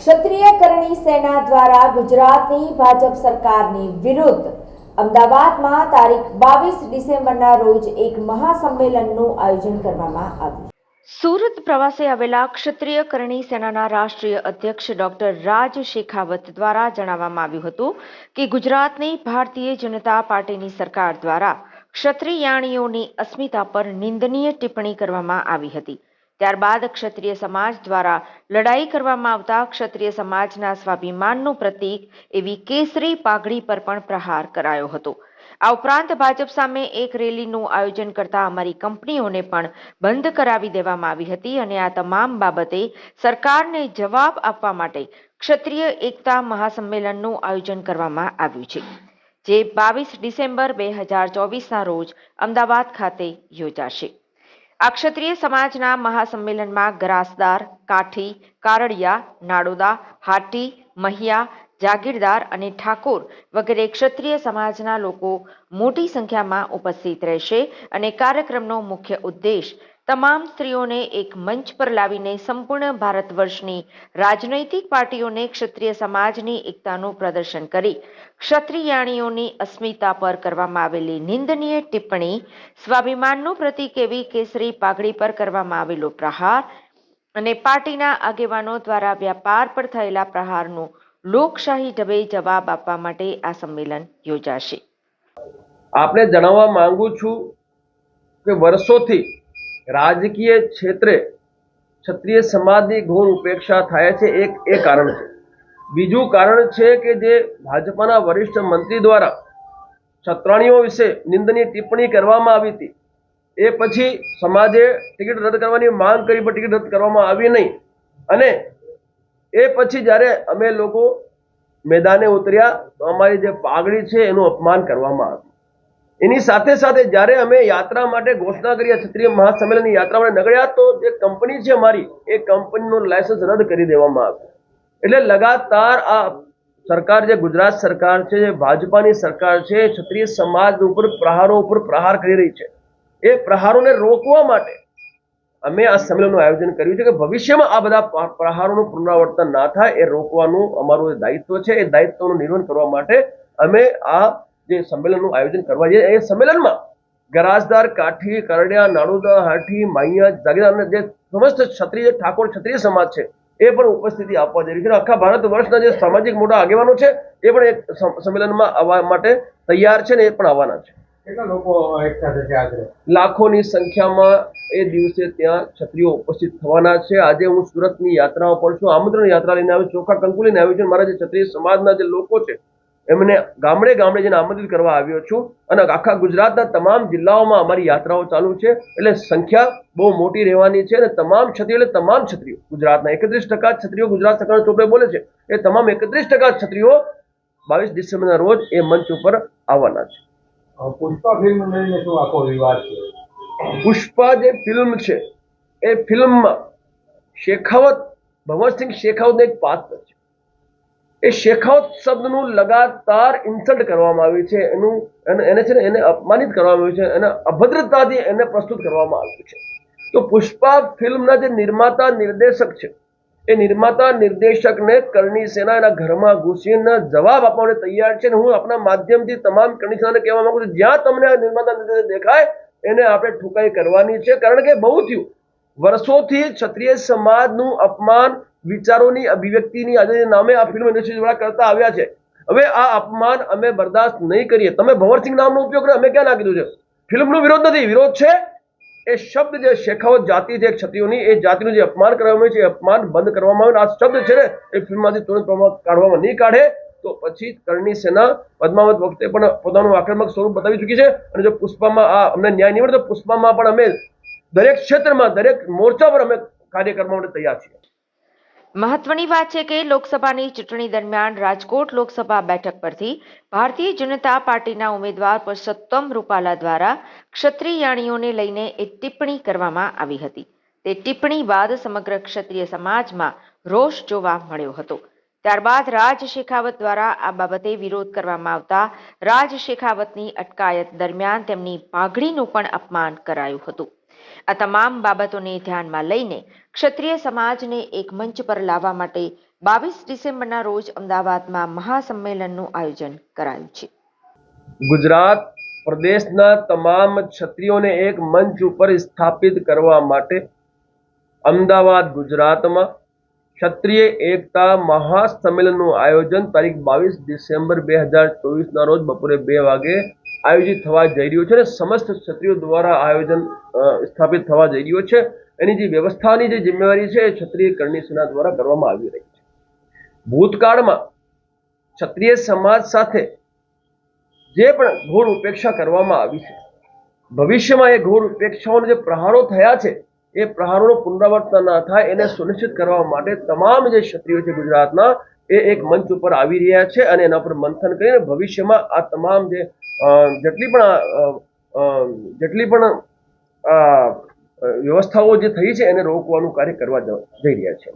ક્ષત્રિય કરણી સેના દ્વારા ગુજરાતની ભાજપ સરકારની વિરુદ્ધ. અમદાવાદમાં તારીખ બાવીસ ડિસેમ્બરના રોજ એક મહાસંમેલનનું આયોજન કરવામાં આવ્યું. સુરત પ્રવાસે આવેલા ક્ષત્રિય કરણી સેનાના રાષ્ટ્રીય અધ્યક્ષ ડોક્ટર રાજ શેખાવત દ્વારા જણાવવામાં આવ્યું હતું કે ગુજરાતની ભારતીય જનતા પાર્ટીની સરકાર દ્વારા ક્ષત્રિયાણીઓની અસ્મિતા પર નિંદનીય ટિપ્પણી કરવામાં આવી હતી. ત્યારબાદ ક્ષત્રિય સમાજ દ્વારા લડાઈ કરવામાં આવતા ક્ષત્રિય સમાજના સ્વાભિમાનનું પ્રતીક એવી કેસરી પાઘડી પર પણ પ્રહાર કરાયો હતો. આ ઉપરાંત ભાજપ સામે એક રેલીનું આયોજન કરતા અમારી કંપનીઓને પણ બંધ કરાવી દેવામાં આવી હતી અને આ તમામ બાબતે સરકારને જવાબ આપવા માટે ક્ષત્રિય એકતા મહાસંમેલનનું આયોજન કરવામાં આવ્યું છે, જે બાવીસ ડિસેમ્બર બે હજાર ચોવીસના રોજ અમદાવાદ ખાતે યોજાશે. આ ક્ષત્રિય સમાજના મહાસંમેલનમાં ગરાસદાર, કાઠી, કારડિયા, નાડોદા, હાટી, મહિયા, જાગીરદાર અને ઠાકોર વગેરે ક્ષત્રિય સમાજના લોકો મોટી સંખ્યામાં ઉપસ્થિત રહેશે અને કાર્યક્રમનો મુખ્ય ઉદ્દેશ તમામ સ્ત્રીઓને એક મંચ પર લાવીને સંપૂર્ણ ભારત વર્ષની રાજનૈતિક પાર્ટીઓને ક્ષત્રિય સમાજની એકતાનું પ્રદર્શન કરી ક્ષત્રિયાણીઓની અસ્મિતા પર કરવામાં આવેલી નિંદનીય ટિપ્પણી, સ્વાભિમાનનું પ્રતીક એવી કેસરી પાઘડી પર કરવામાં આવેલો પ્રહાર અને પાર્ટીના આગેવાનો દ્વારા વ્યાપાર પર થયેલા પ્રહારનું લોકશાહી ઢબે જવાબ આપવા માટે આ સંમેલન યોજાશે. આપને જણાવવા માંગુ છું કે વર્ષોથી રાજકીય ક્ષેત્રે ક્ષત્રિય સમાજની ઘોર ઉપેક્ષા થાય છે એક, એ કારણ છે. બીજું કારણ છે કે જે ભાજપાના વરિષ્ઠ મંત્રી દ્વારા છત્રાણીઓ વિશે નિંદનીય ટિપ્પણી કરવામાં આવી હતી, એ પછી સમાજે ટિકિટ રદ કરવાની માંગ કરી, પણ ટિકિટ રદ કરવામાં આવી નહીં. અને એ પછી જ્યારે અમે લોકો મેદાને ઉતર્યા, તો અમારી જે પાઘડી છે, એનું અપમાન કરવામાં આવ્યું. એની સાથે સાથે જ્યારે અમે યાત્રા માટે ઘોષણા કરી ક્ષત્રિય મહાસંમેલનની યાત્રા માટે નીકળ્યા તો જે કંપની છે અમારી, એ કંપનીનું લાયસન્સ રદ કરી દેવામાં આવ્યું. એટલે લગાતાર આ સરકાર જે ગુજરાત સરકાર છે જે ભાજપાની સરકાર છે, ક્ષત્રિય સમાજ ઉપર પ્રહારો ઉપર પ્રહાર કરી રહી છે. એ પ્રહારોને રોકવા માટે અમે આ સંમેલનનું આયોજન કર્યું છે કે ભવિષ્યમાં આ બધા પ્રહારોનું પુનરાવર્તન ના થાય, એ રોકવાનું અમારું દાયિત્વ છે, એ દાયિત્વનું નિર્વહન કરવા માટે અમે આ જે સંમેલનનું આયોજન કરવા જઈએ એ સંમેલનમાં ગરાજદાર કાઠી કરડિયા નાડુદા હાઠી માહિયા જાગીરદાર જે સમસ્ત ક્ષત્રિય ઠાકોર ક્ષત્રિય સમાજ છે એ પણ ઉપસ્થિતિ આપવા જઈ છે. આખા ભારત વર્ષના જે સામાજિક મોટા આગેવાનો છે એ પણ એક સંમેલનમાં આવવા માટે તૈયાર છે ને એ પણ આવવાના છે. લાખોની સંખ્યામાં એ દિવસે ત્યાં ક્ષત્રિયો ઉપસ્થિત થવાના છે. આજે હું સુરતની યાત્રાઓ પર છું. આમંત્રણ યાત્રા લઈને આવ્યો ચોખા કંકુ લઈને આવ્યો છું. મારા જે ક્ષત્રિય સમાજના જે લોકો છે એમને ગામડે ગામડે જઈને આમંત્રિત કરવા આવ્યો છું. અને આખા ગુજરાતના તમામ જિલ્લાઓમાં અમારી યાત્રાઓ ચાલુ છે. એટલે સંખ્યા બહુ મોટી રહેવાની છે અને તમામ ક્ષત્રિયો એટલે તમામ ક્ષત્રિયો. ગુજરાતના એકત્રીસ ટકા ક્ષત્રિયો ગુજરાત સરકાર ચોપડે બોલે છે. એ તમામ એકત્રીસ ટકા ક્ષત્રિયો બાવીસ ડિસેમ્બરના રોજ એ મંચ ઉપર આવવાના છે. પુષ્પા ફિલ્મ લઈને શું આખો વિવાદ છે? પુષ્પા જે ફિલ્મ છે એ ફિલ્મમાં શેખાવત ભગવતસિંહ શેખાવત એક પાત્ર છે. એ શેખાવત શબ્દનું લગાતાર ઇન્સલ્ટ કરવામાં આવ્યું છે. એનું, એને છે ને, એને અપમાનિત કરવામાં આવ્યું છે. એને અભદ્રતાથી એને પ્રસ્તુત કરવામાં આવ્યું છે. તો પુષ્પા ફિલ્મના જે નિર્માતા નિર્દેશક છે, એ નિર્માતા નિર્દેશકને કરણી સેના એના ઘરમાં ઘૂસીને જવાબ આપવા તૈયાર છે અને હું આપણા માધ્યમથી તમામ કરણી સેનાને કહેવા માંગુ છું. જ્યાં તમને આ નિર્માતા નિર્દેશક દેખાય, એને આપણે ઠુકાઈ કરવાની છે. કારણ કે બહુ થયું. વર્ષોથી ક્ષત્રિય સમાજનું અપમાન વિચારોની અભિવ્યક્તિની આજે નામે આ ફિલ્મ ઇન્ડસ્ટ્રી દ્વારા કરતા આવ્યા છે. હવે આ અપમાન અમે બરદાસ્ત નહીં કરીએ. તમે ભંવરસિંહ નામનો ઉપયોગ કરો અમે ક્યાં ના કીધું છે? ફિલ્મનો વિરોધ નથી. વિરોધ છે એ શબ્દ જે શેખાવત જાતિ છે, ક્ષત્રિયોની, એ જાતિનું જે અપમાન કરવામાં આવ્યું છે, એ અપમાન બંધ કરવામાં આવે. આ શબ્દ છે ને, એ ફિલ્મમાંથી તુરંત કાઢવામાં નહીં કાઢે. તો પછી કરણી સેના પદ્માવત વખતે પણ પોતાનું આક્રમક સ્વરૂપ બતાવી ચૂકી છે. અને જો પુષ્પામાં આ અમને ન્યાય નહીં મળે, તો પુષ્પામાં પણ અમે દરેક ક્ષેત્રમાં, દરેક મોરચા પર અમે કાર્ય કરવા માટે તૈયાર છીએ. મહત્વની વાત છે કે લોકસભાની ચૂંટણી દરમિયાન રાજકોટ લોકસભા બેઠક પરથી ભારતીય જનતા પાર્ટીના ઉમેદવાર પુરુષોત્તમ રૂપાલા દ્વારા ક્ષત્રિયાણીઓને લઈને એક ટિપ્પણી કરવામાં આવી હતી. તે ટિપ્પણી બાદ સમગ્ર ક્ષત્રિય સમાજમાં રોષ જોવા મળ્યો હતો. ત્યારબાદ રાજ શેખાવત દ્વારા આ બાબતે વિરોધ કરવામાં આવતા રાજ શેખાવતની અટકાયત દરમિયાન તેમની પાઘડીનું પણ અપમાન કરાયું હતું. આ તમામ બાબતોને ધ્યાનમાં લઈને ક્ષત્રિય સમાજને એક મંચ પર લાવવા માટે બાવીસ ડિસેમ્બરના રોજ અમદાવાદમાં મહાસંમેલનનું આયોજન કરાયું છે. ગુજરાત પ્રદેશના તમામ ક્ષત્રિયોને એક મંચ ઉપર સ્થાપિત કરવા માટે અમદાવાદ ગુજરાતમાં ક્ષત્રિય એકતા મહાસંમેલનનું આયોજન તારીખ બાવીસ ડિસેમ્બર બે હજાર ચોવીસના રોજ બપોરે બે વાગે આયોજિત થવા જઈ રહ્યું છે અને સમસ્ત ક્ષત્રિયો દ્વારા આયોજન સ્થાપિત થવા જઈ રહ્યું છે. એની જે વ્યવસ્થાની જે જિમ્મેવારી છે એ ક્ષત્રિય કરણી સેના દ્વારા કરવામાં આવી રહી છે. ભૂતકાળમાં ક્ષત્રિય સમાજ સાથે જે પણ ઘોર ઉપેક્ષા કરવામાં આવી છે, ભવિષ્યમાં એ ઘોર ઉપેક્ષાઓના જે પ્રહારો થયા છે, એ પ્રહારોનો પુનરાવર્તન ના થાય, એને સુનિશ્ચિત કરવા માટે તમામ જે ક્ષત્રિયો છે ગુજરાતના એ એક મંચ ઉપર આવી રહ્યા છે અને એના પર મંથન કરીને ભવિષ્યમાં આ તમામ જે જેટલી પણ જેટલી પણ વ્યવસ્થાઓ જે થઈ છે એને રોકવાનું કાર્ય કરવા જઈ રહ્યા છે.